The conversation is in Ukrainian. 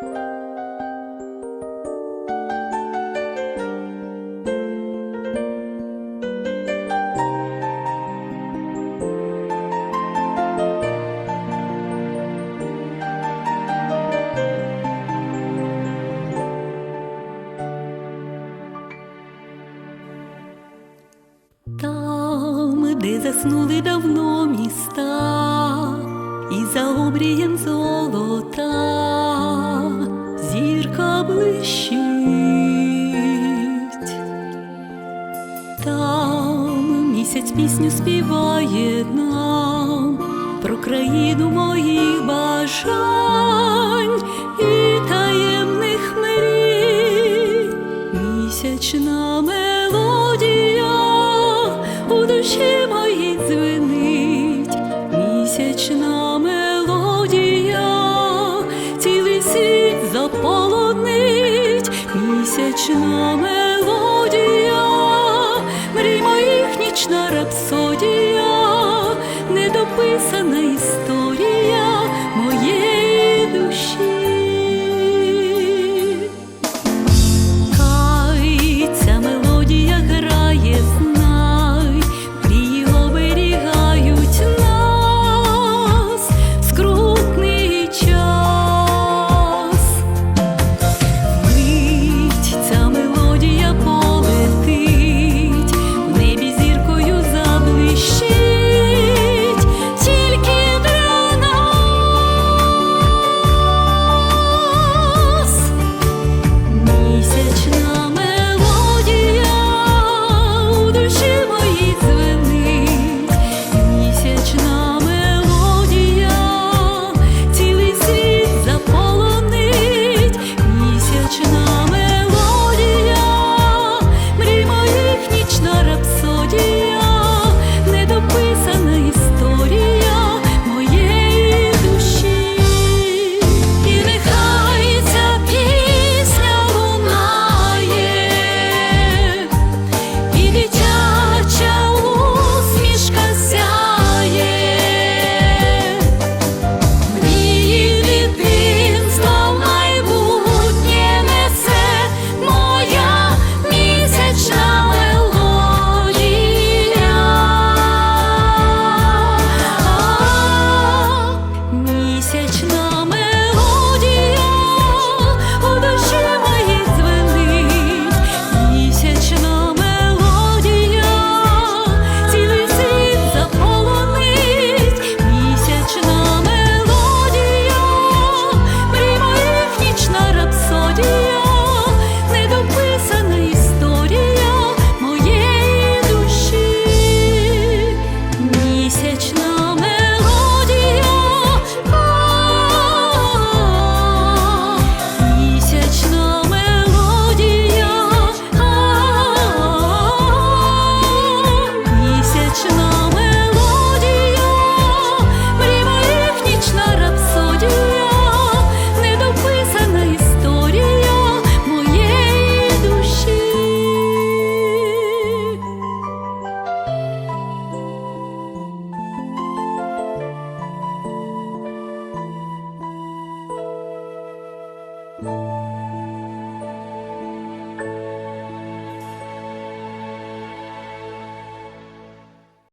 Там, де заснули давно міста, і за обрієм золота. Місяць пісню співає нам про країну моїх бажань і таємних мрій. Місячна мелодія у душі моїй дзвенить, місячна мелодія, цілий світ заполонить, місячна мелодія, нічна рапсодія, недописана історія.